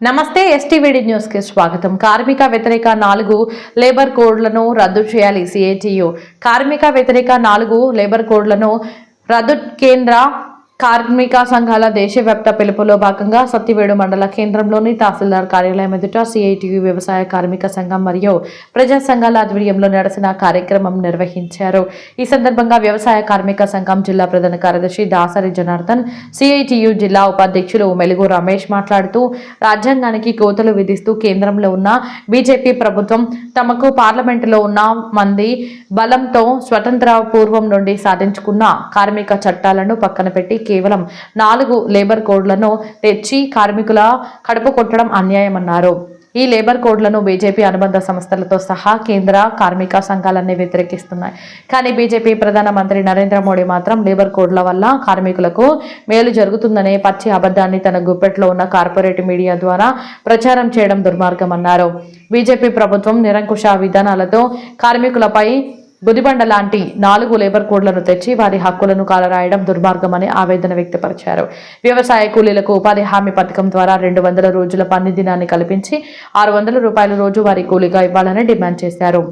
నమస్తే ఎస్టీవీడి న్యూస్కి స్వాగతం. కార్మిక వ్యతిరేక నాలుగు లేబర్ కోడ్లను రద్దు చేయాలి సిఐటియు కార్మిక వ్యతిరేక నాలుగు లేబర్ కోడ్లను రద్దు కేంద్ర కార్మిక సంఘాల దేశవ్యాప్త పిలుపులో భాగంగా సత్తివేడు మండల కేంద్రంలోని తహసీల్దార్ కార్యాలయం ఎదుట సిఐటియు వ్యవసాయ కార్మిక సంఘం మరియు ప్రజా సంఘాల ఆధ్వర్యంలో నడిచిన కార్యక్రమం నిర్వహించారు. ఈ సందర్భంగా వ్యవసాయ కార్మిక సంఘం జిల్లా ప్రధాన కార్యదర్శి దాసరి జనార్దన్ సిఐటియు జిల్లా ఉపాధ్యక్షులు మెలుగు రమేష్ మాట్లాడుతూ రాజ్యాంగానికి కోతలు విధిస్తూ కేంద్రంలో ఉన్న బీజేపీ ప్రభుత్వం తమకు పార్లమెంటులో ఉన్న మంది బలంతో స్వతంత్ర పూర్వం నుండి సాధించుకున్న కార్మిక చట్టాలను పక్కన పెట్టి కేవలం నాలుగు లేబర్ కోడ్లను తెచ్చి కార్మికుల కడుపు కొట్టడం అన్యాయమన్నారు. ఈ లేబర్ కోడ్లను బీజేపీ అనుబంధ సంస్థలతో సహా కేంద్ర కార్మిక సంఘాలన్నీ వ్యతిరేకిస్తున్నాయి. కానీ బీజేపీ ప్రధానమంత్రి నరేంద్ర మోడీ మాత్రం లేబర్ కోడ్ల వల్ల కార్మికులకు మేలు జరుగుతుందనే పచ్చి అబద్ధాన్ని తన గుప్పెట్లో ఉన్న కార్పొరేట్ మీడియా ద్వారా ప్రచారం చేయడం దుర్మార్గమన్నారు. బీజేపీ ప్రభుత్వం నిరంకుశ విధానాలతో కార్మికులపై బుదిబండ లాంటి నాలుగు లేబర్ కోడ్లను తెచ్చి వారి హక్కులను కాలరాయడం దుర్మార్గమని ఆవేదన వ్యక్తపరిచారు. వ్యవసాయ కూలీలకు ఉపాధి హామీ పథకం ద్వారా రెండు వందల రోజుల పని దినాన్ని కల్పించి ఆరు వందల రూపాయల రోజువారీ కూలీగా ఇవ్వాలని డిమాండ్ చేశారు.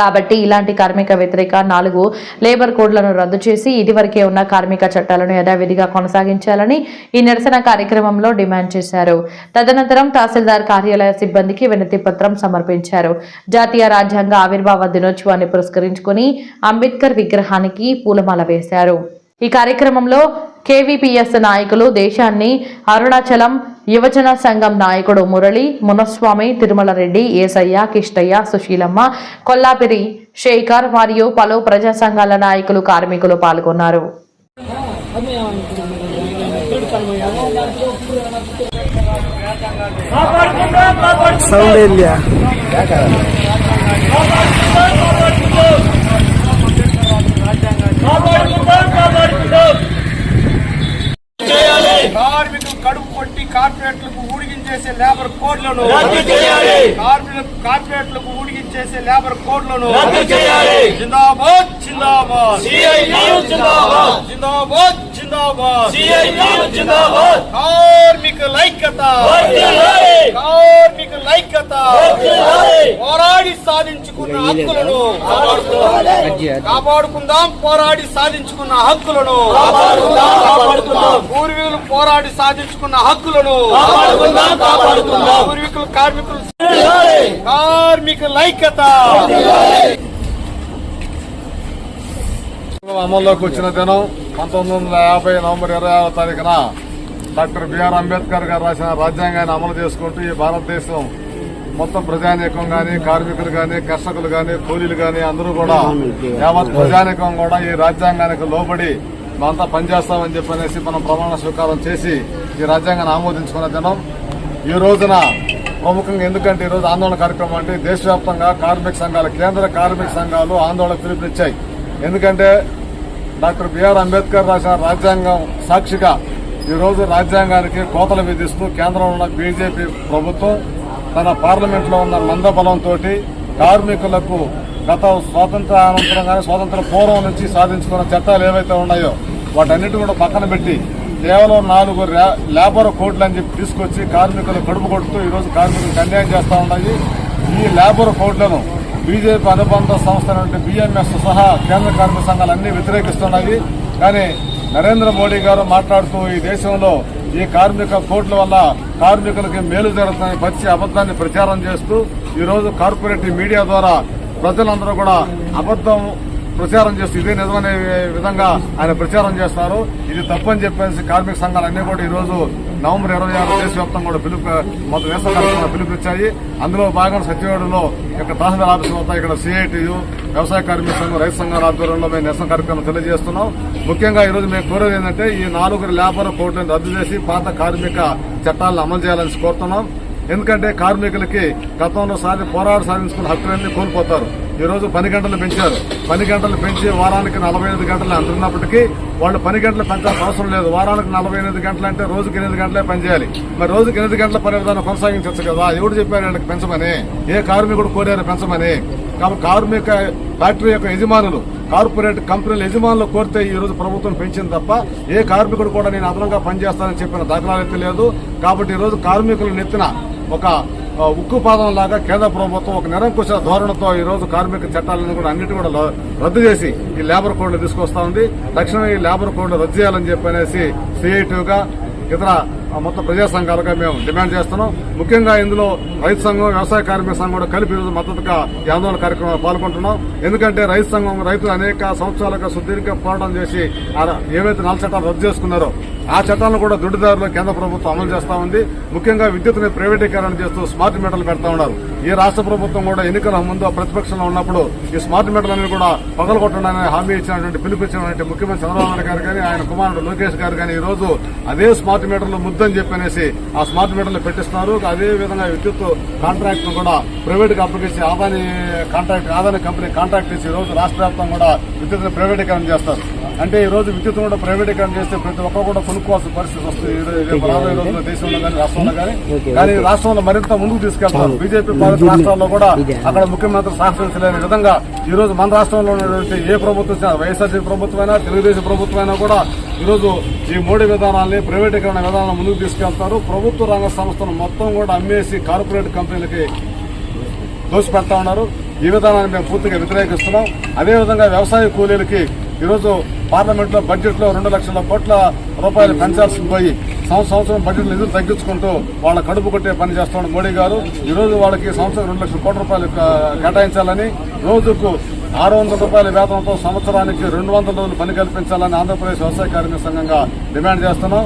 కాబట్టి ఇలాంటి కార్మిక వ్యతిరేక నాలుగు లేబర్ కోడ్లను రద్దు చేసి ఇదివరకే ఉన్న కార్మిక చట్టాలను యథావిధిగా కొనసాగించాలని ఈ నిరసన కార్యక్రమంలో డిమాండ్ చేశారు. తదనంతరం తహసీల్దార్ కార్యాలయ సిబ్బందికి వినతి పత్రం సమర్పించారు. జాతీయ రాజ్యాంగ ఆవిర్భావ దినోత్సవాన్ని పురస్కరించుకుని అంబేద్కర్ విగ్రహానికి పూలమాల వేశారు. ఈ కార్యక్రమంలో కేవీపీఎస్ నాయకులు దేశాన్ని అరుణాచలం యువజన సంఘం నాయకుడు మురళి మునస్వామి తిరుమల రెడ్డి ఏసయ్య కిష్టయ్య సుశీలమ్మ కొల్లాపిరి శేఖర్ మరియు పలు ప్రజా సంఘాల నాయకులు కార్మికులు పాల్గొన్నారు సౌండ్ వెళ్ళా కార్మికులు కడుపు కొట్టి కార్పొరేట్లకు ఊడిగించేసే లేబర్ కోడ్లను రద్దు చేయాలి. కార్మికులకు కార్పొరేట్లకు ఊడిగించేసే లేబర్ కోడ్లను రద్దు చేయాలి. జిందాబాద్ జిందాబాద్ జిందాబాద్ CITU జిందాబాద్. కార్మికుల ఐక్యత వర్ధిల్లాలి. కార్మికుల ఐక్యత వర్ధిల్లాలి. పోరాడి సాధించుకున్న హక్కులను కాపాడుకుందాం. పోరాడి సాధించుకున్న హక్కులను. పూర్వీకులు పోరాడి సాధించుకున్న హక్కులను. పూర్వీకులు కార్మికులు వర్ధిల్లాలి. కార్మికుల ఐక్యత అమల్లోకి వచ్చిన దినం పంతొమ్మిది వందల యాభై నవంబర్ ఇరవై ఆరో తారీఖున డాక్టర్ బిఆర్ అంబేద్కర్ గారు రాసిన రాజ్యాంగాన్ని అమలు చేసుకుంటూ ఈ భారతదేశం మొత్తం ప్రజానీకం కానీ కార్మికులు కానీ కర్షకులు కానీ కూలీలు కానీ అందరూ కూడా యావత్ ప్రజానీకం కూడా ఈ రాజ్యాంగానికి లోబడి మనంతా పనిచేస్తామని చెప్పనేసి మనం ప్రమాణ స్వీకారం చేసి ఈ రాజ్యాంగాన్ని ఆమోదించుకున్న దినం. ఈ రోజున ప్రముఖంగా ఎందుకంటే ఈ రోజు ఆందోళన కార్యక్రమం అంటే దేశవ్యాప్తంగా కార్మిక సంఘాలు కేంద్ర కార్మిక సంఘాలు ఆందోళన పిలుపునిచ్చాయి. ఎందుకంటే డాక్టర్ బిఆర్ అంబేద్కర్ రాసిన రాజ్యాంగం సాక్షిగా ఈరోజు రాజ్యాంగానికి కోతలు విధిస్తూ కేంద్రంలో ఉన్న బీజేపీ ప్రభుత్వం తన పార్లమెంట్లో ఉన్న మందబలంతో కార్మికులకు గత స్వాతంత్ర అనంతరం కానీ స్వాతంత్ర పూర్వం నుంచి సాధించుకున్న చట్టాలు ఏవైతే ఉన్నాయో వాటన్నిటి కూడా పక్కన పెట్టి కేవలం నాలుగు లేబర్ కోడ్లు అని చెప్పి తీసుకొచ్చి కార్మికులు కడుపు కొడుతూ ఈరోజు కార్మికులకు అన్యాయం చేస్తూ ఉన్నాయి. ఈ లేబర్ కోడ్లను బీజేపీ అనుబంధ సంస్థ అంటే బిఎంఎస్ సహా కేంద్ర కార్మిక సంఘాలు వ్యతిరేకిస్తున్నాయి కానీ నరేంద్ర మోడీ గారు మాట్లాడుతూ ఈ దేశంలో ఈ కార్మిక కోట్ల వల్ల కార్మికులకి మేలు జరుగుతుందని పచ్చి అబద్దాన్ని ప్రచారం చేస్తూ ఈరోజు కార్పొరేట్ మీడియా ద్వారా ప్రజలందరూ కూడా అబద్దం ప్రచారం చేస్తూ ఇదే నిజమనే విధంగా ఆయన ప్రచారం చేస్తున్నారు ఇది తప్పని చెప్పేసి కార్మిక సంఘాలు అన్ని కూడా ఈరోజు నవంబర్ ఇరవై ఆరు దేశవ్యాప్తంగా కూడా పిలుపు మొత్తం వేసవకాలంలో పిలుపునిచ్చాయి. అందులో భాగంగా సచివాలయంలో ఇక్కడ తహసీల్దార్ ఆఫీస్ వద్ద ఇక్కడ సిఐటియు వ్యవసాయ కార్మిక సంఘం రైతు సంఘాల ఆధ్వర్యంలో మేము నిరసన కార్యక్రమం తెలియజేస్తున్నాం. ముఖ్యంగా ఈ రోజు మేము కోరేది ఏంటంటే ఈ నాలుగు లేబర్ కోర్టులను రద్దు చేసి పాత కార్మిక చట్టాలను అమలు చేయాలని కోరుతున్నాం. ఎందుకంటే కార్మికులకి గతంలో సాధి పోరాడు సాధించుకున్న హక్కులన్నీ కోల్పోతారు. ఈ రోజు పని గంటలు పెంచారు. పని గంటలు పెంచి వారానికి నలభై ఐదు గంటలు అంటున్నప్పటికీ వాళ్ళు పని గంటలు పెంచాల్సిన అవసరం లేదు. వారానికి నలభై ఎనిమిది గంటలు అంటే రోజుకి ఎనిమిది గంటలే పనిచేయాలి మరి రోజుకి ఎనిమిది గంటల పని విధానం కొనసాగించవచ్చు కదా? ఎవడు చెప్పారు వాళ్ళకి పెంచమని? ఏ కార్మికుడు కోరారు పెంచమని? కాబట్టి కార్మిక ఫ్యాక్టరీ యొక్క యజమానులు కార్పొరేట్ కంపెనీల యజమానులు కోరితే ఈ రోజు ప్రభుత్వం పెంచింది తప్ప ఏ కార్మికుడు కూడా నేను అదనంగా పనిచేస్తానని చెప్పిన దాఖలాలు అయితే లేదు. కాబట్టి ఈ రోజు కార్మికులు నెత్తిన ఒక ఉక్కుపాదం లాగా కేంద్ర ప్రభుత్వం ఒక నిరంకుశ ధోరణితో ఈ రోజు కార్మిక చట్టాలను కూడా అన్నిటి కూడా రద్దు చేసి ఈ లేబర్ కోడ్లు తీసుకొస్తా ఉంది. తక్షణమే ఈ లేబర్ కోడ్లు రద్దు చేయాలని చెప్పనేసి సిఐటిగా ఇతర మొత్తం ప్రజా సంఘాలుగా మేము డిమాండ్ చేస్తున్నాం. ముఖ్యంగా ఇందులో రైతు సంఘం వ్యవసాయ కార్మిక సంఘం కూడా కలిపి మద్దతుగా ఈ ఆందోళన కార్యక్రమంలో పాల్గొంటున్నాం. ఎందుకంటే రైతు సంఘం రైతులు అనేక సంవత్సరాలుగా సుదీర్ఘ పోరాటం చేసి ఆ ఏవైతే నాలుగు చట్టాలు రద్దు చేసుకున్నారో ఆ చట్టాలను కూడా దుడ్డుదారులు కేంద్ర ప్రభుత్వం అమలు చేస్తా ఉంది. ముఖ్యంగా విద్యుత్ని ప్రైవేటీకరణ చేస్తూ స్మార్ట్ మీటర్లు పెడతా ఉన్నారు. ఈ రాష్ట్ర ప్రభుత్వం కూడా ఎన్నికల ముందు ప్రతిపక్షంలో ఉన్నప్పుడు ఈ స్మార్ట్ మీటర్లను కూడా పగలగొట్టడానికి హామీ ఇచ్చినటువంటి పిలుపుచ్చినటువంటి ముఖ్యమంత్రి చంద్రబాబు నాయుడు గారు కానీ ఆయన కుమారుడు లోకేష్ గారు కానీ ఈ రోజు అదే స్మార్ట్ మీటర్లు ముద్దని చెప్పనేసి ఆ స్మార్ట్ మీటర్లు పెట్టిస్తున్నారు. అదే విధంగా విద్యుత్ కాంట్రాక్ట్ కూడా ప్రైవేట్గా అప్పగించి Adani contract Adani company contract ఇచ్చి ఈ రోజు రాష్ట్ర వ్యాప్తంగా కూడా విద్యుత్ ప్రైవేటీకరణ చేస్తారు. అంటే ఈ రోజు విద్యుత్ కూడా ప్రైవేటీకరణ చేస్తే ప్రతి ఒక్కరు కూడా కొనుక్కోవాల్సిన పరిస్థితి వస్తుంది. రాబోయే రోజుల్లో దేశంలో కానీ రాష్ట్రంలో కానీ. కానీ రాష్ట్రంలో మరింత ముందుకు తీసుకెళ్తారు. బీజేపీ పాలిత రాష్ట్రాల్లో కూడా అక్కడ ముఖ్యమంత్రి సహకరించలేని విధంగా ఈ రోజు మన రాష్ట్రంలో ఉన్నటువంటి ఏ ప్రభుత్వం వచ్చినా వైఎస్ఆర్సీ ప్రభుత్వమైనా తెలుగుదేశం ప్రభుత్వమైనా కూడా ఈ రోజు ఈ మోడీ విధానాన్ని ప్రైవేటీకరణ విధానాన్ని ముందుకు తీసుకెళ్తారు. ప్రభుత్వ రంగ సంస్థను మొత్తం కూడా అమ్మేసి కార్పొరేట్ కంపెనీలకి దోషపెడతా ఉన్నారు. ఈ విధానాన్ని మేము పూర్తిగా వ్యతిరేకిస్తున్నాం. అదేవిధంగా వ్యవసాయ కూలీలకి ఈరోజు పార్లమెంట్లో బడ్జెట్లో రెండు లక్షల కోట్ల రూపాయలు పెంచాల్సి పోయి సంవత్సరం సంవత్సరం బడ్జెట్ నిధులు తగ్గించుకుంటూ వాళ్ళ కడుపు కొట్టే పని చేస్తున్నాడు మోడీ గారు. ఈరోజు వాళ్ళకి సంవత్సరం రెండు లక్షల కోట్ల రూపాయలు కేటాయించాలని రోజుకు ఆరు వందల రూపాయల వేతనంతో సంవత్సరానికి రెండు వందల రోజులు పని కల్పించాలని ఆంధ్రప్రదేశ్ వ్యవసాయ కార్మిక సంఘంగా డిమాండ్ చేస్తున్నాం.